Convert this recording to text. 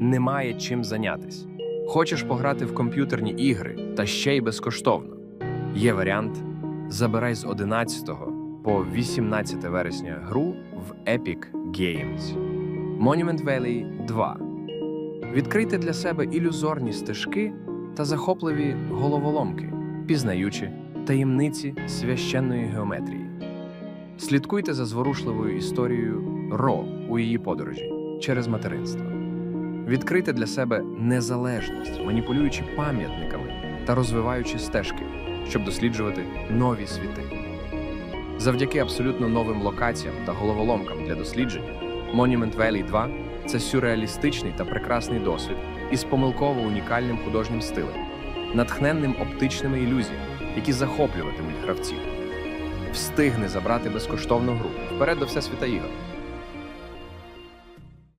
немає чим зайнятись. Хочеш пограти в комп'ютерні ігри та ще й безкоштовно. Є варіант: забирай з 11 по 18 вересня гру в Epic Games. Monument Valley 2. Відкрийте для себе ілюзорні стежки та захопливі головоломки, пізнаючи таємниці священної геометрії. Слідкуйте за зворушливою історією Ро у її подорожі через материнство. Відкрийте для себе незалежність, маніпулюючи пам'ятниками та розвиваючи стежки, щоб досліджувати нові світи. Завдяки абсолютно новим локаціям та головоломкам для дослідження, Monument Valley 2 це сюрреалістичний та прекрасний досвід із помилково унікальним художнім стилем, натхненним оптичними ілюзіями, які захоплюватимуть гравців. Встигни забрати безкоштовну гру вперед до Всесвіта ігор.